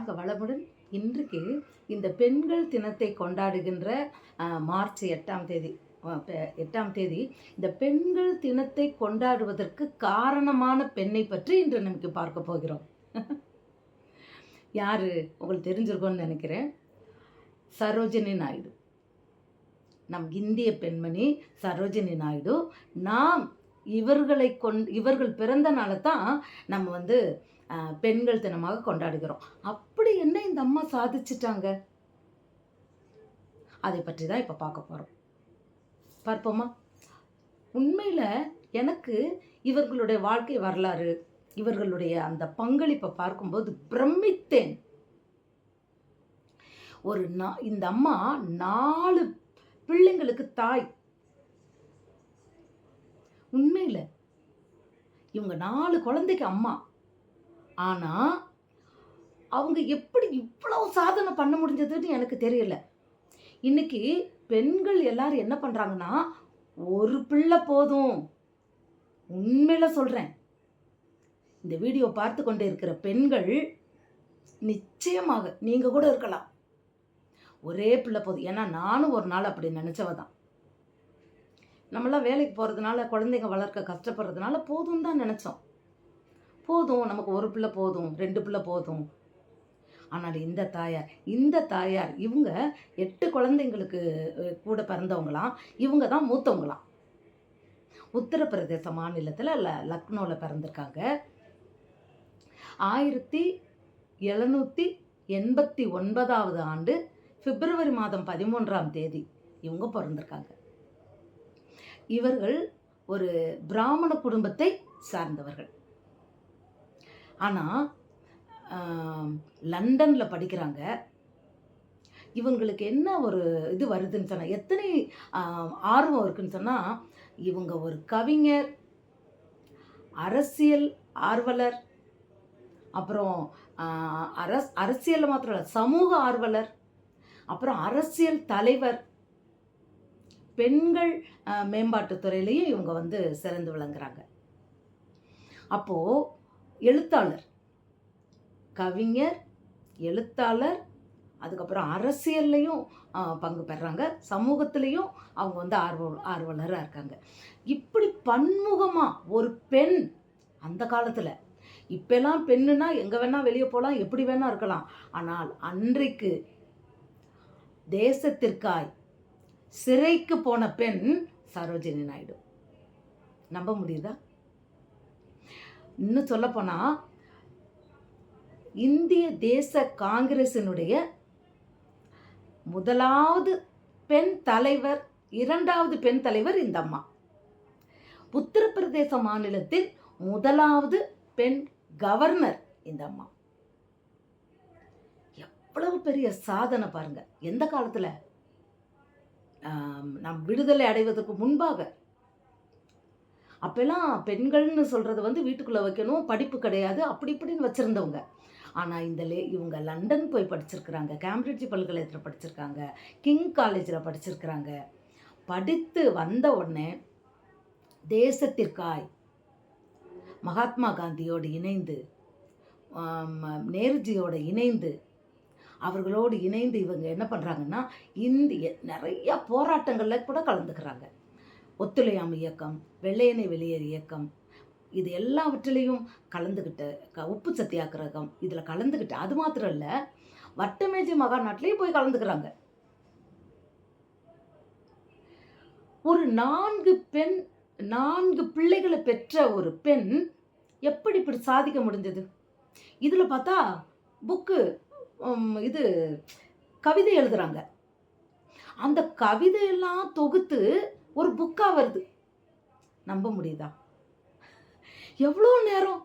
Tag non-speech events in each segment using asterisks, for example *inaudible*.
வாழ்க வளமுடன் இன்றைக்கு இந்த பெண்கள் தினத்தை கொண்டாடுகின்ற மார்ச் எட்டாம் தேதி எட்டாம் தேதி இந்த பெண்கள் தினத்தை கொண்டாடுவதற்கு காரணமான பெண்ணை பற்றி இன்று நமக்கு பார்க்க போகிறோம். *laughs* யாரு? உங்களுக்கு தெரிஞ்சிருக்கும்னு நினைக்கிறேன். சரோஜினி நாயுடு. நம் இந்திய பெண்மணி சரோஜினி நாயுடு. நாம் இவர்களை கொண் இவர்கள் பிறந்த நாளை தான் நம்ம வந்து பெண்கள் தினமாக கொண்டாடுகிறோம். அப்படி என்ன இந்த அம்மா சாதிச்சிட்டாங்க? அதை பற்றி தான் இப்போ பார்க்க போகிறோம் பார்ப்போமா? உண்மையில் எனக்கு இவர்களுடைய வாழ்க்கை வரலாறு இவர்களுடைய அந்த பங்களிப்பை பார்க்கும்போது பிரமித்தேன். ஒரு நா இந்த அம்மா நாலு பிள்ளைங்களுக்கு தாய். உண்மையில் இவங்க நாலு குழந்தைக்கு அம்மா. ஆனால் அவங்க எப்படி இவ்வளோ சாதனை பண்ண முடிஞ்சதுன்னு எனக்கு தெரியல. இன்னைக்கு பெண்கள் எல்லாரும் என்ன பண்ணுறாங்கன்னா ஒரு பிள்ளை போதும். உண்மையில் சொல்கிறேன் இந்த வீடியோ பார்த்து கொண்டு இருக்கிற பெண்கள் நிச்சயமாக நீங்கள் கூட இருக்கலாம். ஒரே பிள்ளை போதும். ஏன்னா நானும் ஒரு நாள் அப்படி நினச்சவ தான். நம்மளாம் வேலைக்கு போகிறதுனால குழந்தைங்க வளர்க்க கஷ்டப்படுறதுனால போதும் தான் நினச்சோம். போதும் நமக்கு ஒரு பிள்ளை போதும் ரெண்டு பிள்ளை போதும். ஆனால் இந்த தாயார் இந்த தாயார் இவங்க எட்டு குழந்தைங்களுக்கு கூட பிறந்தவங்களாம் இவங்க தான் மூத்தவங்களாம். உத்தரப்பிரதேச மாநிலத்தில் ல லக்னோவில் பிறந்திருக்காங்க. ஆயிரத்தி எழுநூற்றி எண்பத்தி ஒன்பதாவது ஆண்டு பிப்ரவரி மாதம் பதிமூன்றாம் தேதி இவங்க பிறந்திருக்காங்க. இவர்கள் ஒரு பிராமண குடும்பத்தை சார்ந்தவர்கள். ஆனால் லண்டனில் படிக்கிறாங்க. இவங்களுக்கு என்ன ஒரு இது வருதுன்னு சொன்னால் எத்தனை ஆர்வம் இருக்குன்னு சொன்னால் இவங்க ஒரு கவிஞர் அரசியல் ஆர்வலர் அப்புறம் அரஸ் அரசியலில் மாத்திரம் இல்லை சமூக ஆர்வலர் அப்புறம் அரசியல் தலைவர் பெண்கள் மேம்பாட்டுத்துறையிலையும் இவங்க வந்து சிறந்து விளங்குறாங்க. அப்போது எழுத்தாளர். கவிஞர் எழுத்தாளர் அதுக்கப்புறம் அரசியல்லையும் பங்கு பெறாங்க. சமூகத்திலையும் அவங்க வந்து ஆர்வ ஆர்வலராக இருக்காங்க. இப்படி பன்முகமாக ஒரு பெண் அந்த காலத்தில் இப்பெல்லாம் பெண்ணுனா எங்கே வேணால் வெளியே போகலாம் எப்படி வேணால் இருக்கலாம். ஆனால் அன்றைக்கு தேசத்திற்காய் சிறைக்கு போன பெண் சரோஜினி நாயுடு. நம்ப முடியுதா? இன்னும் சொல்லப்போனால் இந்திய தேச காங்கிரசினுடைய முதலாவது பெண் தலைவர் இரண்டாவது பெண் தலைவர் இந்த அம்மா. உத்தரப்பிரதேச மாநிலத்தில் முதலாவது பெண் கவர்னர் இந்த அம்மா. எவ்வளவு பெரிய சாதனை பாருங்க. எந்த காலத்தில்? நம் விடுதலை அடைவதற்கு முன்பாக அப்போல்லாம் பெண்கள்னு சொல்கிறது வந்து வீட்டுக்குள்ளே வைக்கணும் படிப்பு கிடையாது அப்படி இப்படின்னு வச்சுருந்தவங்க. ஆனால் இந்த லே இவங்க லண்டன் போய் படிச்சிருக்கிறாங்க கேம்பிரிட்ஜ் பல்கலைக்கழகத்தில் படிச்சிருக்காங்க கிங் காலேஜில் படிச்சிருக்கிறாங்க. படித்து வந்த உடனே தேசத்திற்காய் மகாத்மா காந்தியோடு இணைந்து நேருஜியோடு இணைந்து அவர்களோடு இணைந்து இவங்க என்ன பண்ணுறாங்கன்னா இந்திய நிறைய போராட்டங்களில் கூட கலந்துக்கிறாங்க. ஒத்துழையாமை இயக்கம் வெள்ளையனை வெளியேறு இயக்கம். இது எல்லாவற்றிலையும் கலந்துக்கிட்டு க உப்பு சத்தியாகிரகம் இதில் கலந்துக்கிட்டு அது மாத்திரம் இல்லை வட்டமேஜை மகாநாட்டிலையும் போய் கலந்துக்கிறாங்க. ஒரு நான்கு பெண் நான்கு பிள்ளைகளை பெற்ற ஒரு பெண் எப்படி இப்படி சாதிக்க முடிஞ்சது? இதில் பார்த்தா புக்கு இது கவிதை எழுதுகிறாங்க அந்த கவிதையெல்லாம் தொகுத்து ஒரு புக்காக வருது. நம்ப முடியுதா? எவ்வளோ நேரம்?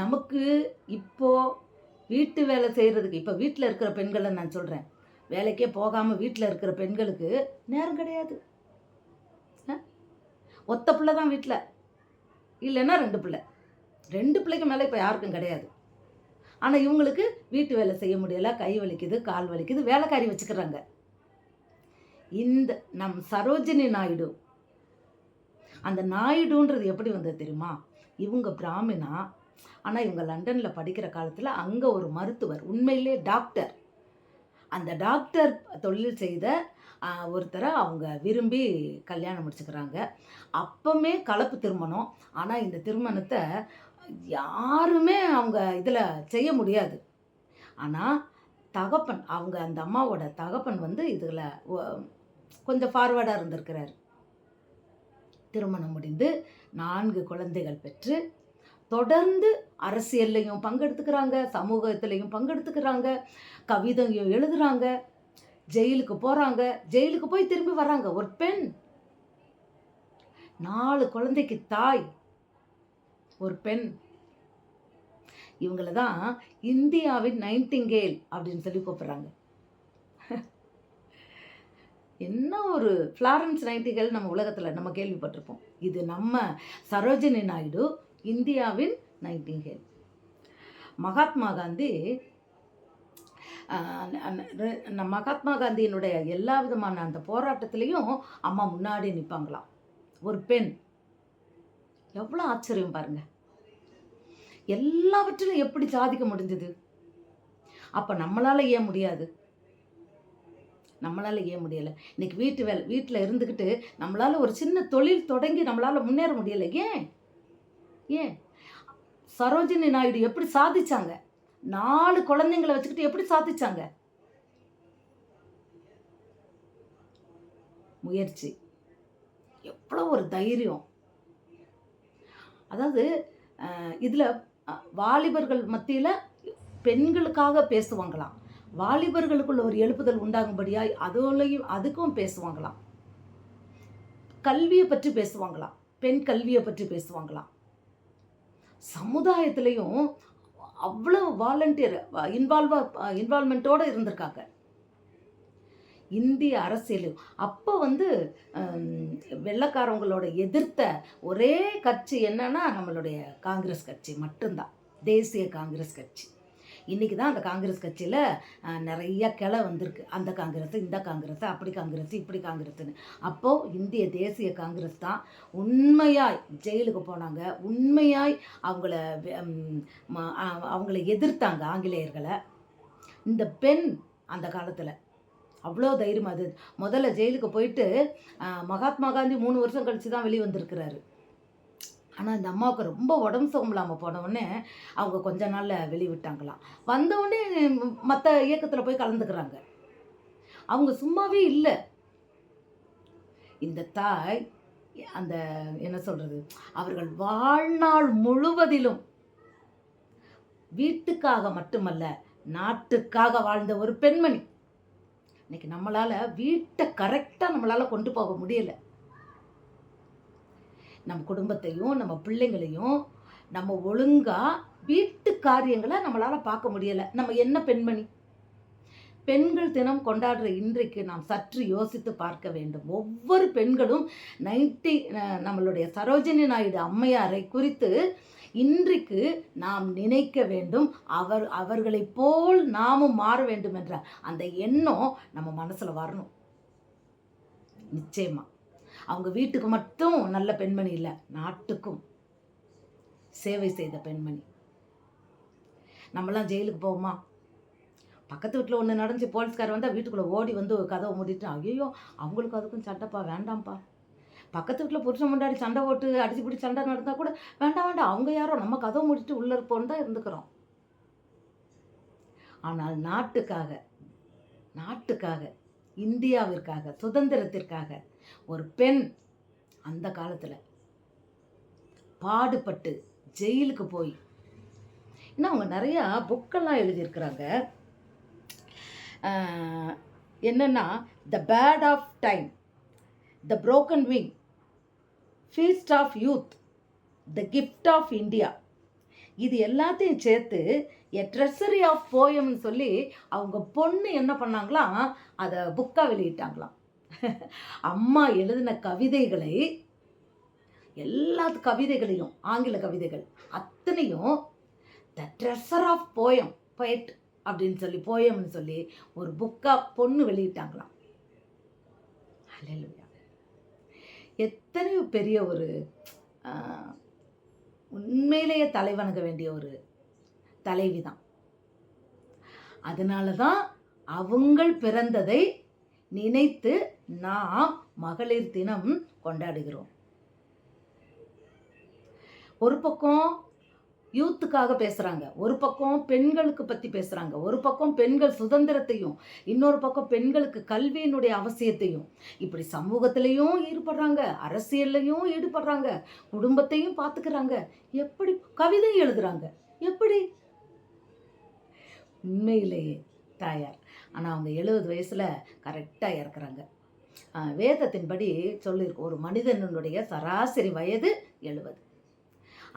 நமக்கு இப்போ வீட்டு வேலை செய்கிறதுக்கு இப்போ வீட்டில் இருக்கிற பெண்களை நான் சொல்கிறேன் வேலைக்கே போகாமல் வீட்டில் இருக்கிற பெண்களுக்கு நேரம் கிடையாது. ஒத்த பிள்ளை தான் வீட்டில் இல்லைன்னா ரெண்டு பிள்ளை. ரெண்டு பிள்ளைக்கு மேலே இப்போ யாருக்கும் கிடையாது. ஆனால் இவங்களுக்கு வீட்டு வேலை செய்ய முடியலை கை வலிக்குது கால் வலிக்குது வேலைக்காரி வச்சுக்கிறாங்க. இந்த நம் சரோஜினி நாயுடு. அந்த நாயுடுன்றது எப்படி வந்தது தெரியுமா? இவங்க பிராமினா ஆனால் இவங்க லண்டனில் படிக்கிற காலத்தில் அங்கே ஒரு மருத்துவர் உண்மையிலே டாக்டர். அந்த டாக்டர் தொழில் செய்த ஒருத்தரை அவங்க விரும்பி கல்யாணம் முடிச்சுக்கிறாங்க. அப்பமே கலப்பு திருமணம். ஆனால் இந்த திருமணத்தை யாருமே அவங்க இதில் செய்ய முடியாது. ஆனால் தகப்பன் அவங்க அந்த அம்மாவோட தகப்பன் வந்து இதில் கொஞ்சம் ஃபார்வர்டாக இருந்திருக்கிறார். திருமணம் முடிந்து நான்கு குழந்தைகள் பெற்று தொடர்ந்து அரசியல்லையும் பங்கெடுத்துக்கிறாங்க சமூகத்திலையும் பங்கெடுத்துக்கிறாங்க கவிதையும் எழுதுறாங்க ஜெயிலுக்கு போகிறாங்க ஜெயிலுக்கு போய் திரும்பி வராங்க ஒரு பெண் நாலு குழந்தைக்கு தாய் ஒரு பெண். இவங்கள தான் இந்தியாவின் நைன்டிங்கேல் அப்படின்னு சொல்லி கூப்பிட்றாங்க. என்ன ஒரு ஃப்ளாரன்ஸ் நைட்டிகள் நம்ம உலகத்தில் நம்ம கேள்விப்பட்டிருப்போம். இது நம்ம சரோஜினி நாயுடு இந்தியாவின் நைட்டிங்கேல் மகாத்மா காந்தி மகாத்மா காந்தியினுடைய எல்லா விதமான அந்த போராட்டத்திலையும் அம்மா முன்னாடி நிற்பாங்களாம் ஒரு பெண். எவ்வளோ ஆச்சரியம் பாருங்க. எல்லாவற்றிலும் எப்படி சாதிக்க முடிஞ்சது? அப்போ நம்மளால் ஏன் முடியாது? நம்மளால் ஏன் முடியலை? இன்னைக்கு வீட்டு வேலை வீட்டில் இருந்துக்கிட்டு நம்மளால் ஒரு சின்ன தொழில் தொடங்கி நம்மளால் முன்னேற முடியலை. ஏன்? ஏன்? சரோஜினி நாயுடு எப்படி சாதிச்சாங்க? நாலு குழந்தைங்களை வச்சுக்கிட்டு எப்படி சாதிச்சாங்க? முயற்சி. எவ்வளோ ஒரு தைரியம். அதாவது இதில் வாலிபர்கள் மத்தியில் பெண்களுக்காக பேசுவாங்களாம். வாலிபர்களுக்குள்ள ஒரு எழுப்புதல் உண்டாகும்படியாய் அதோலையும் அதுக்கும் பேசுவாங்களாம். கல்வியை பற்றி பேசுவாங்களாம். பெண் கல்வியை பற்றி பேசுவாங்களாம். சமுதாயத்திலையும் அவ்வளோ வாலண்டியர் இன்வால்வா இன்வால்மெண்ட்டோடு இருந்திருக்காங்க. இந்திய அரசியலும் அப்போ வந்து வெள்ளக்காரவங்களோட எதிர்த்த ஒரே கட்சி என்னன்னா நம்மளுடைய காங்கிரஸ் கட்சி மட்டும்தான். தேசிய காங்கிரஸ் கட்சி. இன்றைக்கி தான் அந்த காங்கிரஸ் கட்சியில் நிறைய கிளை வந்திருக்கு. அந்த காங்கிரஸ் இந்த காங்கிரஸ் அப்படி காங்கிரஸ் இப்படி காங்கிரஸ்னு அப்போது இந்திய தேசிய காங்கிரஸ் தான் உண்மையாய் ஜெயிலுக்கு போனாங்க. உண்மையாய் அவங்கள ம- அவங்கள எதிர்த்தாங்க ஆங்கிலேயர்களை. இந்த பெண் அந்த காலத்தில் அவ்வளோ தைரியம் அது. முதல்ல ஜெயிலுக்கு போயிட்டு மகாத்மா காந்தி மூணு வருஷம் கழித்து தான் வெளியே வந்திருக்கிறாரு ஆனால் இந்த அம்மாவுக்கு ரொம்ப உடம்பு சுகமில்லாமல் போன அவங்க கொஞ்ச நாளில் வெளிவிட்டாங்களாம் விட்டாங்களாம். மற்ற இயக்கத்தில் போய் கலந்துக்கிறாங்க. அவங்க சும்மாவே இல்லை. இந்த தாய் அந்த என்ன சொல்கிறது அவர்கள் வாழ்நாள் முழுவதிலும் வீட்டுக்காக மட்டுமல்ல நாட்டுக்காக வாழ்ந்த ஒரு பெண்மணி. இன்னைக்கு நம்மளால் வீட்டை கரெக்டாக நம்மளால் கொண்டு போக முடியலை. நம்ம குடும்பத்தையும் நம்ம பிள்ளைங்களையும் நம்ம ஒழுங்காக வீட்டு காரியங்களை நம்மளால் பார்க்க முடியலை. நம்ம என்ன பெண்மணி? பெண்கள் தினம் கொண்டாடுற இன்றைக்கு நாம் சற்று யோசித்து பார்க்க வேண்டும். ஒவ்வொரு பெண்களும் நைன்டி நம்மளுடைய சரோஜினி நாயுடு அம்மையாரை குறித்து இன்றைக்கு நாம் நினைக்க வேண்டும். அவர் அவர்களைப் போல் நாமும் மாற வேண்டும் என்ற அந்த எண்ணம் நம்ம மனசில் வரணும். நிச்சயமாக அவங்க வீட்டுக்கு மட்டும் நல்ல பெண்மணி இல்லை நாட்டுக்கும் சேவை செய்த பெண்மணி. நம்மலாம் ஜெயிலுக்கு போவோமா? பக்கத்து வீட்டில் ஒன்று நடந்துச்சு போலீஸ்கார் வந்தால் வீட்டுக்குள்ளே ஓடி வந்து கதவை மூடிட்டு ஐயோ அவங்களுக்கு அதுக்கும் சண்டைப்பா வேண்டாம்ப்பா. பக்கத்து வீட்டில் புருஷன் முன்னாடி சண்டை போட்டு அடிச்சு பிடிச்சி சண்டை நடந்தால் கூட வேண்டாம் வேண்டாம் அவங்க யாரோ நம்ம கதவை மூடிட்டு உள்ளே இருப்போன்னு தான் இருந்துக்கிறோம். ஆனால் நாட்டுக்காக நாட்டுக்காக இந்தியாவிற்காக சுதந்திரத்திற்காக ஒரு பெண் அந்த காலத்தில் பாடுபட்டு ஜெயிலுக்கு போய் இன்னும் அவங்க நிறையா புக்கெல்லாம் எழுதியிருக்கிறாங்க. என்னென்னா என்னன்னா the bird of time the broken wing feast of youth the gift of India இது எல்லாத்தையும் சேர்த்து எ ட்ரெஸரி ஆஃப் போயம்னு சொல்லி அவங்க பொண்ணு என்ன பண்ணாங்களாம் அதை புக்காக வெளியிட்டாங்களாம். அம்மா எழுதின கவிதைகளை எல்லா கவிதைகளையும் ஆங்கில கவிதைகள் அத்தனையும் the treasure of poem poet அப்படின்னு சொல்லி போயம்னு சொல்லி ஒரு புக்காக பொண்ணு வெளியிட்டாங்களாம். ஹalleluya எத்தனையோ பெரிய ஒரு உண்மையிலேயே தலைவணங்க வேண்டிய ஒரு தலைவி தான். அதனால தான் அவங்கள் பிறந்ததை நினைத்து நாம் மகளிர் தினம் கொண்டாடுகிறோம். ஒரு பக்கம் யூத்துக்காக பேசுகிறாங்க ஒரு பக்கம் பெண்களுக்கு பற்றி பேசுகிறாங்க ஒரு பக்கம் பெண்கள் சுதந்திரத்தையும் இன்னொரு பக்கம் பெண்களுக்கு கல்வியினுடைய அவசியத்தையும். இப்படி சமூகத்திலையும் ஈடுபடுறாங்க அரசியல்லையும் ஈடுபடுறாங்க குடும்பத்தையும் பார்த்துக்கிறாங்க. எப்படி கவிதை எழுதுறாங்க? எப்படி? உண்மையிலேயே தாயார். ஆனால் அவங்க எழுபது வயசில் கரெக்டாக இறக்குறாங்க. வேதத்தின்படி சொல்லியிருக்கு ஒரு மனிதனுடைய சராசரி வயது எழுபது.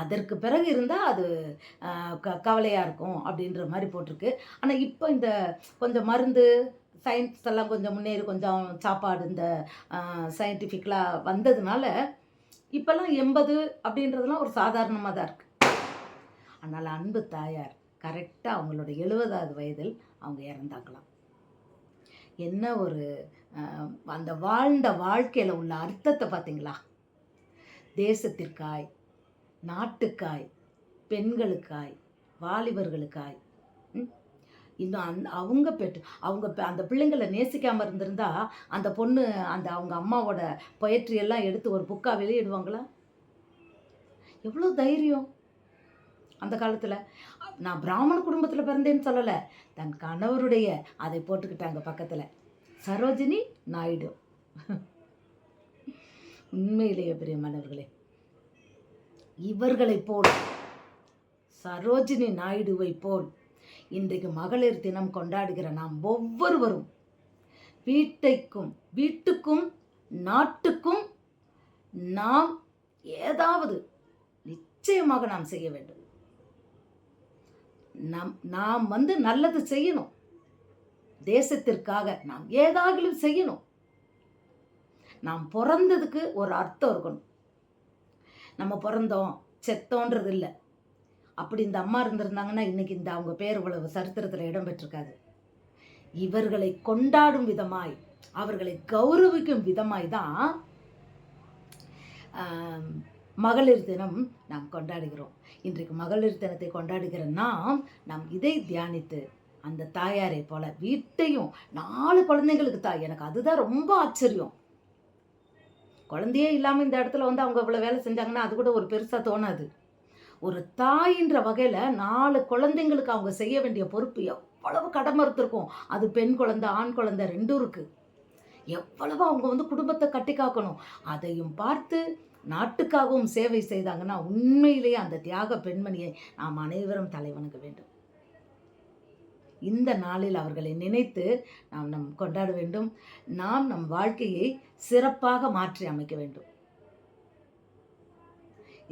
அதற்கு பிறகு இருந்தால் அது க கவலையாக இருக்கும் அப்படின்ற மாதிரி போட்டிருக்கு. ஆனால் இப்போ இந்த கொஞ்சம் மருந்து சயின்ஸ் எல்லாம் கொஞ்சம் முன்னேறி கொஞ்சம் சாப்பாடு இந்த சயின்டிஃபிக்கலாக வந்ததுனால இப்போல்லாம் எண்பது அப்படின்றதுலாம் ஒரு சாதாரணமாக தான் இருக்குது ஆனால் அன்பு தாயார் கரெக்டாக அவங்களோட எழுபதாவது வயதில் அவங்க இறந்தாங்களாம். என்ன ஒரு அந்த வாழ்ந்த வாழ்க்கையில் உள்ள அர்த்தத்தை பார்த்தீங்களா தேசத்திற்காய் நாட்டுக்காய் பெண்களுக்காய் வாலிபர்களுக்காய் ம்? இன்னும் அந் அவங்க பெற்று அவங்க அந்த பிள்ளைங்களை நேசிக்காமல் இருந்திருந்தா அந்த பொண்ணு அந்த அவங்க அம்மாவோட poetry எடுத்து ஒரு புக்காக வெளியிடுவாங்களா? எவ்வளோ தைரியம் அந்த காலத்தில். நான் பிராமண குடும்பத்தில் பிறந்தேன்னு சொல்லலை. தன் கணவருடைய அதை போட்டுக்கிட்டாங்க பக்கத்தில். சரோஜினி நாயுடு. உண்மையிலேயே பிரியமானவர்களே இவர்களைப் போல் சரோஜினி நாயுடுவை போல் இன்றைக்கு மகளிர் தினம் கொண்டாடுகிற நாம் ஒவ்வொருவரும் வீட்டைக்கும் வீட்டுக்கும் நாட்டுக்கும் நாம் ஏதாவது நிச்சயமாக நாம் செய்ய வேண்டும். நம் நாம் வந்து நல்லது செய்யணும். தேசத்திற்காக நாம் ஏதாகிலும் செய்யணும். நாம் பிறந்ததுக்கு ஒரு அர்த்தம் இருக்கணும். நம்ம பிறந்தோம் செத்தோன்றது இல்லை அப்படி இந்த அம்மா இருந்திருந்தாங்கன்னா இன்னைக்கு இந்த அவங்க பேர் இவ்வளவு சரித்திரத்தில் இடம் பெற்றிருக்காது. இவர்களை கொண்டாடும் விதமாய் அவர்களை கௌரவிக்கும் விதமாய் தான் மகளிர் தினம் நாம் கொண்டாடுகிறோம். இன்றைக்கு மகளிர் தினத்தை கொண்டாடுகிற நாம் நாம் இதை தியானித்து அந்த தாயாரை போல வீட்டையும் நாலு குழந்தைங்களுக்கு தாய் எனக்கு அதுதான் ரொம்ப ஆச்சரியம். குழந்தையே இல்லாமல் இந்த இடத்துல வந்து அவங்க இவ்வளோ வேலை செஞ்சாங்கன்னா அது கூட ஒரு பெருசாக தோணாது. ஒரு தாயின்ற வகையில் நாலு குழந்தைங்களுக்கு அவங்க செய்ய வேண்டிய பொறுப்பு எவ்வளவு கடமை இருந்திருக்கும் அது பெண் குழந்தை ஆண் குழந்தை ரெண்டும் இருக்குது எவ்வளவு அவங்க வந்து குடும்பத்தை கட்டி காக்கணும். அதையும் பார்த்து நாட்டுக்காகவும் சேவை செய்தாங்கன்னா உண்மையிலேயே அந்த தியாக பெண்மணியை நாம் அனைவரும் தலைவணங்க வேண்டும். இந்த நாளில் அவர்களை நினைத்து நாம் நம் கொண்டாட வேண்டும். நாம் நம் வாழ்க்கையை சிறப்பாக மாற்றி அமைக்க வேண்டும்.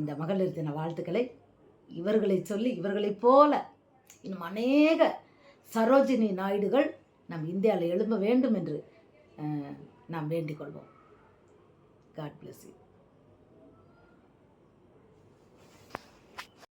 இந்த மகளிர் தின வாழ்த்துக்களை இவர்களை சொல்லி இவர்களைப் போல இன்னும் அநேக சரோஜினி நாயுடுகள் நம் இந்தியாவில் எழும்ப வேண்டும் என்று நாம் வேண்டிக் கொள்வோம். God bless you